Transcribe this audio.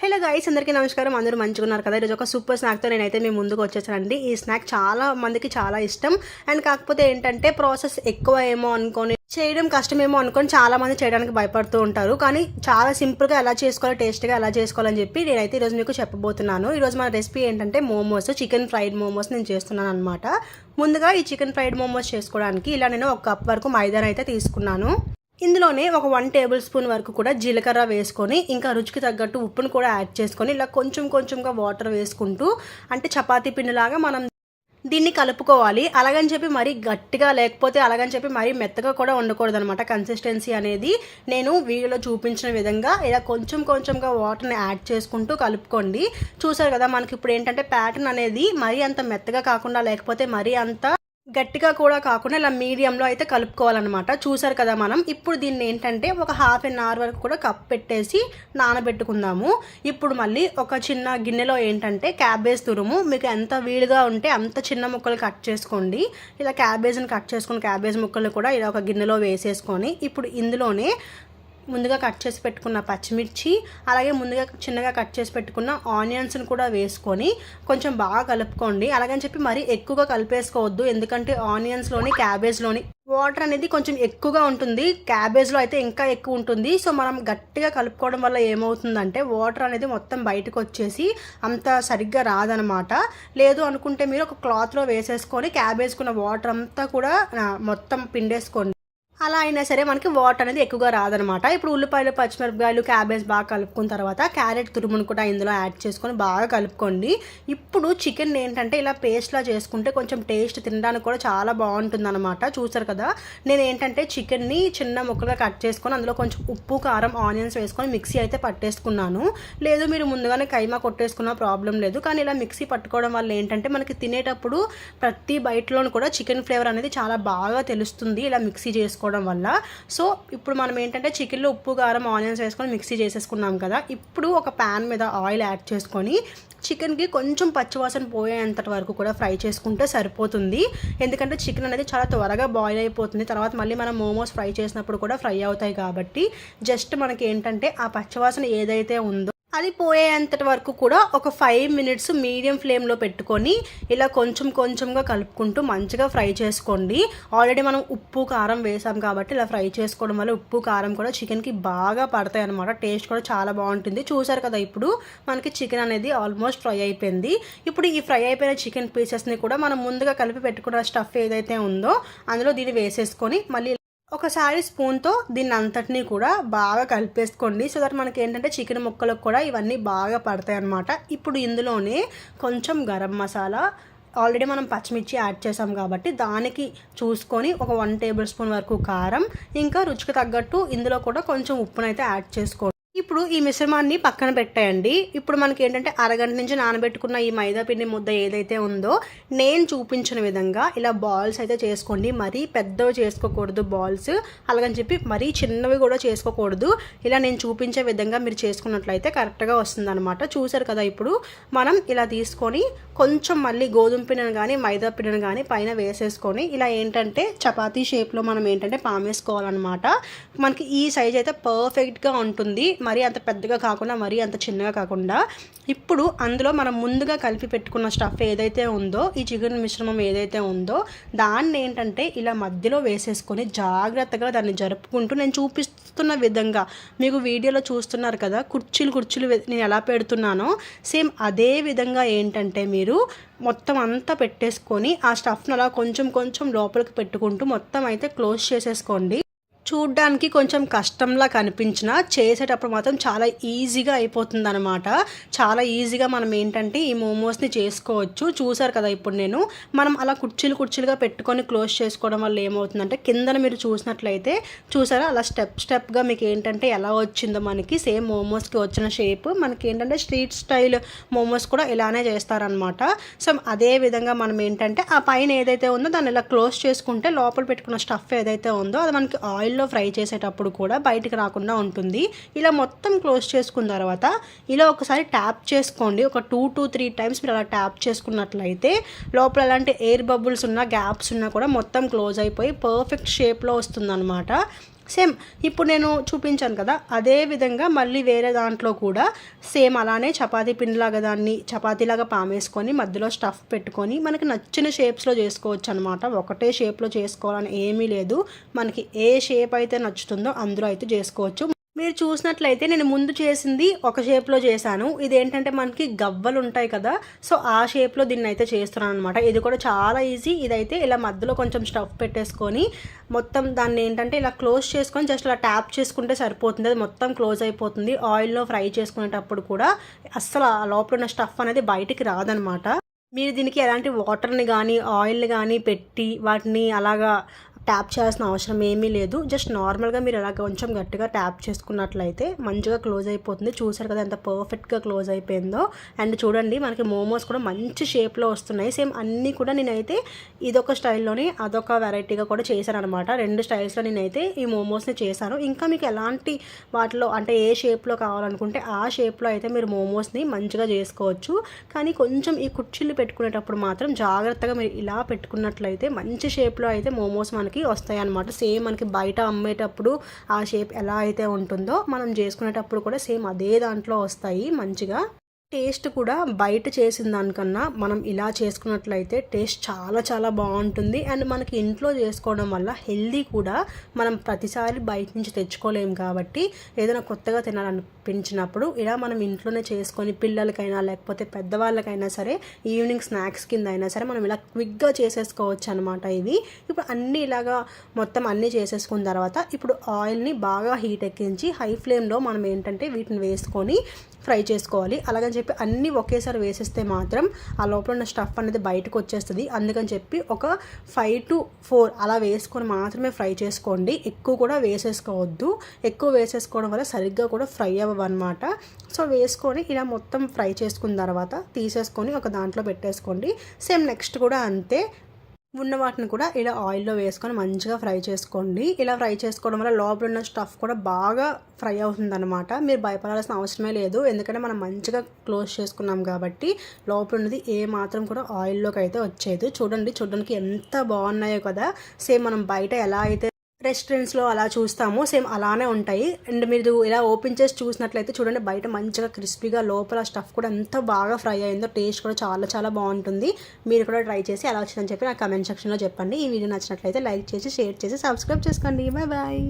Hello guys అందరికీ నమస్కారం. అందరూ మంచిగా ఉన్నారు కదా? ఈరోజు ఒక సూపర్ స్నాక్తో నేనైతే మీ ముందుకు వచ్చేసానండి. ఈ స్నాక్ చాలా మందికి చాలా ఇష్టం. అండ్ కాకపోతే ఏంటంటే ప్రాసెస్ ఎక్కువ ఏమో అనుకొని చేయడం కష్టమేమో అనుకొని చాలా మంది చేయడానికి భయపడుతూ ఉంటారు. కానీ చాలా సింపుల్గా ఎలా చేసుకోవాలో టేస్ట్గా ఎలా చేసుకోవాలని చెప్పి నేనైతే ఈరోజు మీకు చెప్పబోతున్నాను. ఈరోజు మన రెసిపీ ఏంటంటే మోమోస్ చికెన్ ఫ్రైడ్ మోమోస్ నేను చేస్తున్నాను అనమాట ముందుగా ఈ చికెన్ ఫ్రైడ్ మోమోస్ చేసుకోవడానికి ఇలా నేను ఒక కప్ వరకు మైదాన్ అయితే తీసుకున్నాను. ఇందులోనే ఒక వన్ టేబుల్ స్పూన్ వరకు కూడా జీలకర్ర వేసుకొని ఇంకా రుచికి తగ్గట్టు ఉప్పును కూడా యాడ్ చేసుకొని ఇలా కొంచెం కొంచెంగా వాటర్ వేసుకుంటూ అంటే చపాతీ పిండిలాగా మనం దీన్ని కలుపుకోవాలి. అలాగని చెప్పి మరీ గట్టిగా లేకపోతే అలాగని చెప్పి మరీ మెత్తగా కూడా ఉండకూడదు అనమాట కన్సిస్టెన్సీ అనేది నేను వీడియోలో చూపించిన విధంగా ఇలా కొంచెం కొంచెంగా వాటర్ని యాడ్ చేసుకుంటూ కలుపుకోండి. చూసారు కదా మనకి ఇప్పుడు ఏంటంటే ప్యాటర్న్ అనేది మరీ అంత మెత్తగా కాకుండా లేకపోతే మరీ అంత గట్టిగా కూడా కాకుండా ఇలా మీడియంలో అయితే కలుపుకోవాలన్నమాట. చూసారు కదా మనం? ఇప్పుడు దీన్ని ఏంటంటే ఒక హాఫ్ అన్ అవర్ వరకు కూడా కప్ పెట్టేసి నానబెట్టుకుందాము. ఇప్పుడు మళ్ళీ ఒక చిన్న గిన్నెలో ఏంటంటే క్యాబేజ్ తురుము. మీకు ఎంత వీలుగా ఉంటే అంత చిన్న ముక్కలు కట్ చేసుకోండి. ఇలా క్యాబేజ్ని కట్ చేసుకుని క్యాబేజ్ ముక్కలు కూడా ఇలా ఒక గిన్నెలో వేసేసుకొని ఇప్పుడు ఇందులోనే ముందుగా కట్ చేసి పెట్టుకున్న పచ్చిమిర్చి అలాగే ముందుగా చిన్నగా కట్ చేసి పెట్టుకున్న ఆనియన్స్ని కూడా వేసుకొని కొంచెం బాగా కలుపుకోండి. అలాగని చెప్పి మరీ ఎక్కువగా కలిపేసుకోవద్దు ఎందుకంటే ఆనియన్స్లోని క్యాబేజ్లోని వాటర్ అనేది కొంచెం ఎక్కువగా ఉంటుంది. క్యాబేజ్లో అయితే ఇంకా ఎక్కువ ఉంటుంది. సో మనం గట్టిగా కలుపుకోవడం వల్ల ఏమవుతుందంటే వాటర్ అనేది మొత్తం బయటకు వచ్చేసి అంత సరిగ్గా రాదనమాట. లేదు అనుకుంటే మీరు ఒక క్లాత్లో వేసేసుకొని క్యాబేజ్కున్న వాటర్ అంతా కూడా మొత్తం పిండేసుకోండి. అలా అయినా సరే మనకి వాటర్ అనేది ఎక్కువగా రాదనమాట. ఇప్పుడు ఉల్లిపాయలు పచ్చిమిరపకాయలు క్యాబేజ్ బాగా కలుపుకున్న తర్వాత క్యారెట్ తురుమును కూడా ఇందులో యాడ్ చేసుకొని బాగా కలుపుకోండి. ఇప్పుడు చికెన్ ఏంటంటే ఇలా పేస్ట్లా చేసుకుంటే కొంచెం టేస్ట్ తినడానికి కూడా చాలా బాగుంటుంది అనమాట చూసారు కదా? నేను ఏంటంటే చికెన్ని చిన్న ముక్కలుగా కట్ చేసుకొని అందులో కొంచెం ఉప్పు కారం ఆనియన్స్ వేసుకొని మిక్సీ అయితే పట్టేసుకున్నాను. లేదు మీరు ముందుగానే కైమా కొట్టేసుకున్న ప్రాబ్లం లేదు. కానీ ఇలా మిక్సీ పట్టుకోవడం వల్ల ఏంటంటే మనకి తినేటప్పుడు ప్రతి బయటలోనూ కూడా చికెన్ ఫ్లేవర్ అనేది చాలా బాగా తెలుస్తుంది. ఇలా మిక్సీ చేసుకోవడం చేసుకోవడం వల్ల. సో ఇప్పుడు మనం ఏంటంటే చికెన్లో ఉప్పు కారం ఆనియన్స్ వేసుకొని మిక్సీ చేసేసుకున్నాం కదా. ఇప్పుడు ఒక ప్యాన్ మీద ఆయిల్ యాడ్ చేసుకొని చికెన్కి కొంచెం పచ్చివాసన పోయేంత వరకు కూడా ఫ్రై చేసుకుంటే సరిపోతుంది. ఎందుకంటే చికెన్ అనేది చాలా త్వరగా బాయిల్ అయిపోతుంది. తర్వాత మళ్ళీ మనం మోమోస్ ఫ్రై చేసినప్పుడు కూడా ఫ్రై అవుతాయి కాబట్టి జస్ట్ మనకి ఏంటంటే ఆ పచ్చివాసన ఏదైతే ఉందో అది పోయేంతటి వరకు కూడా ఒక ఫైవ్ మినిట్స్ మీడియం ఫ్లేమ్లో పెట్టుకొని ఇలా కొంచెం కొంచెంగా కలుపుకుంటూ మంచిగా ఫ్రై చేసుకోండి. ఆల్రెడీ మనం ఉప్పు కారం వేసాం కాబట్టి ఇలా ఫ్రై చేసుకోవడం వల్ల ఉప్పు కారం కూడా చికెన్కి బాగా పడతాయి అనమాట టేస్ట్ కూడా చాలా బాగుంటుంది. చూసారు కదా ఇప్పుడు మనకి చికెన్ అనేది ఆల్మోస్ట్ ఫ్రై అయిపోయింది. ఇప్పుడు ఈ ఫ్రై అయిపోయిన చికెన్ పీసెస్ని కూడా మనం ముందుగా కలిపి పెట్టుకున్న స్టఫ్ ఏదైతే ఉందో అందులో దీన్ని వేసేసుకొని మళ్ళీ ఒకసారి స్పూన్తో దీన్ని అంతటినీ కూడా బాగా కలిపేసుకోండి. సో దట్ మనకి ఏంటంటే చికెన్ ముక్కలకు కూడా ఇవన్నీ బాగా పడతాయి అనమాట ఇప్పుడు ఇందులోనే కొంచెం గరం మసాలా ఆల్రెడీ మనం పచ్చిమిర్చి యాడ్ చేసాం కాబట్టి దానికి చూసుకొని ఒక వన్ టేబుల్ స్పూన్ వరకు కారం ఇంకా రుచికి తగ్గట్టు ఇందులో కూడా కొంచెం ఉప్పునైతే యాడ్ చేసుకోండి ఇప్పుడు ఈ మిశ్రమాన్ని పక్కన పెట్టేయండి. ఇప్పుడు మనకి ఏంటంటే అరగంట నుంచి నానబెట్టుకున్న ఈ మైదా పిండి ముద్ద ఏదైతే ఉందో నేను చూపించిన విధంగా ఇలా బాల్స్ అయితే చేసుకోండి. మరీ పెద్దవి చేసుకోకూడదు బాల్స్ అలాగని చెప్పి మరీ చిన్నవి కూడా చేసుకోకూడదు. ఇలా నేను చూపించే విధంగా మీరు చేసుకున్నట్లయితే కరెక్ట్గా వస్తుందన్నమాట. చూసారు కదా ఇప్పుడు? మనం ఇలా తీసుకొని కొంచెం మళ్ళీ గోధుమ పిండిని కానీ మైదా పిండిని కానీ పైన వేసేసుకొని ఇలా ఏంటంటే చపాతీ షేప్లో మనం ఏంటంటే పామేసుకోవాలన్నమాట మనకి ఈ సైజ్ అయితే పర్ఫెక్ట్గా ఉంటుంది. మరి అంత పెద్దగా కాకుండా మరీ అంత చిన్నగా కాకుండా ఇప్పుడు అందులో మనం ముందుగా కలిపి పెట్టుకున్న స్టఫ్ ఏదైతే ఉందో ఈ చికెన్ మిశ్రమం ఏదైతే ఉందో దాన్ని ఏంటంటే ఇలా మధ్యలో వేసేసుకొని జాగ్రత్తగా దాన్ని జరుపుకుంటూ నేను చూపిస్తున్న విధంగా మీకు వీడియోలో చూస్తున్నారు కదా కుర్చీలు కుర్చీలు నేను ఎలా పెడుతున్నానో సేమ్ అదే విధంగా ఏంటంటే మీరు మొత్తం అంతా పెట్టేసుకొని ఆ స్టఫ్ను అలా కొంచెం కొంచెం లోపలికి పెట్టుకుంటూ మొత్తం అయితే క్లోజ్ చేసేసుకోండి. చూడ్డానికి కొంచెం కష్టంలా కనిపించిన చేసేటప్పుడు మాత్రం చాలా ఈజీగా అయిపోతుంది అనమాట చాలా ఈజీగా మనం ఏంటంటే ఈ మోమోస్ని చేసుకోవచ్చు. చూసారు కదా ఇప్పుడు నేను. మనం అలా కుర్చీలు కుర్చీలుగా పెట్టుకొని క్లోజ్ చేసుకోవడం వల్ల ఏమవుతుందంటే కిందన మీరు చూసినట్లయితే చూసారా? అలా స్టెప్ స్టెప్గా మీకు ఏంటంటే ఎలా వచ్చిందో మనకి. సేమ్ మోమోస్కి వచ్చిన షేప్. మనకి ఏంటంటే స్ట్రీట్ స్టైల్ మోమోస్ కూడా ఇలానే చేస్తారనమాట సో అదే విధంగా మనం ఏంటంటే ఆ పైన ఏదైతే ఉందో దాన్ని ఇలా క్లోజ్ చేసుకుంటే లోపల పెట్టుకున్న స్టఫ్ ఏదైతే ఉందో అది మనకి ఆయిల్ ఆయిల్లో ఫ్రై చేసేటప్పుడు కూడా బయటకు రాకుండా ఉంటుంది. ఇలా మొత్తం క్లోజ్ చేసుకున్న తర్వాత ఇలా ఒకసారి ట్యాప్ చేసుకోండి. ఒక టూ టు త్రీ టైమ్స్ మీరు అలా ట్యాప్ చేసుకున్నట్లయితే లోపల అలాంటి ఎయిర్ బబుల్స్ ఉన్న గ్యాప్స్ ఉన్నా కూడా మొత్తం క్లోజ్ అయిపోయి పర్ఫెక్ట్ షేప్లో వస్తుందన్నమాట. సేమ్ ఇప్పుడు నేను చూపించాను కదా అదే విధంగా మళ్ళీ వేరే దాంట్లో కూడా సేమ్ అలానే చపాతీ పిండిలాగా దాన్ని చపాతీలాగా పామేసుకొని మధ్యలో స్టఫ్ పెట్టుకొని మనకి నచ్చిన షేప్స్లో చేసుకోవచ్చు అనమాట ఒకటే షేప్లో చేసుకోవాలని ఏమీ లేదు. మనకి ఏ షేప్ అయితే నచ్చుతుందో అందులో అయితే చేసుకోవచ్చు. మీరు చూసినట్లయితే నేను ముందు చేసింది ఒక షేప్లో చేశాను. ఇదేంటంటే మనకి గవ్వలు ఉంటాయి కదా సో ఆ షేప్లో దీన్ని అయితే చేస్తున్నాను అనమాట ఇది కూడా చాలా ఈజీ. ఇదైతే ఇలా మధ్యలో కొంచెం స్టఫ్ పెట్టేసుకొని మొత్తం దాన్ని ఏంటంటే ఇలా క్లోజ్ చేసుకొని జస్ట్ ఇలా ట్యాప్ చేసుకుంటే సరిపోతుంది. అది మొత్తం క్లోజ్ అయిపోతుంది. ఆయిల్లో ఫ్రై చేసుకునేటప్పుడు కూడా అస్సలు ఆ లోపల ఉన్న స్టఫ్ అనేది బయటికి రాదనమాట మీరు దీనికి ఎలాంటి వాటర్ని కానీ ఆయిల్ని కానీ పెట్టి వాటిని అలాగా ట్యాప్ చేయాల్సిన అవసరం ఏమీ లేదు. జస్ట్ నార్మల్గా మీరు అలా కొంచెం గట్టిగా ట్యాప్ చేసుకున్నట్లయితే మంచిగా క్లోజ్ అయిపోతుంది. చూసారు కదా ఎంత పర్ఫెక్ట్గా క్లోజ్ అయిపోయిందో. అండ్ చూడండి మనకి మోమోస్ కూడా మంచి షేప్లో వస్తున్నాయి. సేమ్ అన్నీ కూడా నేనైతే ఇదొక స్టైల్లోని అదొక వెరైటీగా కూడా చేశాను అనమాట రెండు స్టైల్స్లో నేనైతే ఈ మోమోస్ని చేశాను. ఇంకా మీకు ఎలాంటి వాటిలో అంటే ఏ షేప్లో కావాలనుకుంటే ఆ షేప్లో అయితే మీరు మోమోస్ని మంచిగా చేసుకోవచ్చు. కానీ కొంచెం ఈ కుర్చీలు పెట్టుకునేటప్పుడు మాత్రం జాగ్రత్తగా మీరు ఇలా పెట్టుకున్నట్లయితే మంచి షేప్లో అయితే మోమోస్ మనకి మనకి వస్తాయన్నమాట. సేమ్ మనకి బయట అమ్మేటప్పుడు ఆ షేప్ ఎలా అయితే ఉంటుందో మనం చేసుకునేటప్పుడు కూడా సేమ్ అదే దాంట్లో వస్తాయి మంచిగా. టేస్ట్ కూడా బయట చేసిన దానికన్నా మనం ఇలా చేసుకున్నట్లయితే టేస్ట్ చాలా చాలా బాగుంటుంది. అండ్ మనకి ఇంట్లో చేసుకోవడం వల్ల హెల్దీ కూడా మనం ప్రతిసారి బయట నుంచి తెచ్చుకోలేము కాబట్టి ఏదైనా కొత్తగా పెంచినప్పుడు ఇలా మనం ఇంట్లోనే చేసుకొని పిల్లలకైనా లేకపోతే పెద్దవాళ్ళకైనా సరే ఈవినింగ్ స్నాక్స్ కింద అయినా సరే మనం ఇలా క్విక్గా చేసేసుకోవచ్చు అనమాట ఇవి ఇప్పుడు అన్నీ ఇలాగా మొత్తం అన్నీ చేసేసుకున్న తర్వాత ఇప్పుడు ఆయిల్ని బాగా హీట్ ఎక్కించి హై ఫ్లేమ్లో మనం ఏంటంటే వీటిని వేసుకొని ఫ్రై చేసుకోవాలి. అలాగని చెప్పి అన్నీ ఒకేసారి వేసేస్తే మాత్రం ఆ లోపల ఉన్న స్టఫ్ అనేది బయటకు వచ్చేస్తుంది. అందుకని చెప్పి ఒక ఫైవ్ టు ఫోర్ అలా వేసుకొని మాత్రమే ఫ్రై చేసుకోండి. ఎక్కువ కూడా వేసేసుకోవద్దు. ఎక్కువ వేసేసుకోవడం వల్ల సరిగ్గా కూడా ఫ్రై అనమాట సో వేసుకొని ఇలా మొత్తం ఫ్రై చేసుకున్న తర్వాత తీసేసుకొని ఒక దాంట్లో పెట్టేసుకోండి. సేమ్ నెక్స్ట్ కూడా అంతే. ఉన్న వాటిని కూడా ఇలా ఆయిల్లో వేసుకొని మంచిగా ఫ్రై చేసుకోండి. ఇలా ఫ్రై చేసుకోవడం వల్ల లోపల ఉన్న స్టఫ్ కూడా బాగా ఫ్రై అవుతుందన్నమాట. మీరు భయపడాల్సిన అవసరమే లేదు. ఎందుకంటే మనం మంచిగా క్లోజ్ చేసుకున్నాం కాబట్టి లోపల ఉన్నది ఏ మాత్రం కూడా ఆయిల్లోకి అయితే వచ్చేది చూడండి చూడడానికి ఎంత బాగున్నాయో కదా. సేమ్ మనం బయట ఎలా అయితే రెస్టారెంట్స్లో అలా చూస్తాము. సేమ్ అలానే ఉంటాయి. అండ్ మీరు ఇలా ఓపెన్ చేసి చూసినట్లయితే చూడండి బయట మంచిగా క్రిస్పీగా లోపల స్టఫ్ కూడా ఎంత బాగా ఫ్రై అయిందో టేస్ట్ కూడా చాలా చాలా బాగుంటుంది. మీరు కూడా ట్రై చేసి ఎలా వచ్చిందని చెప్పి నాకు కమెంట్ సెక్షన్లో చెప్పండి. ఈ వీడియో నచ్చినట్లయితే లైక్ చేసి షేర్ చేసి సబ్స్క్రైబ్ చేసుకోండి. Bye bye.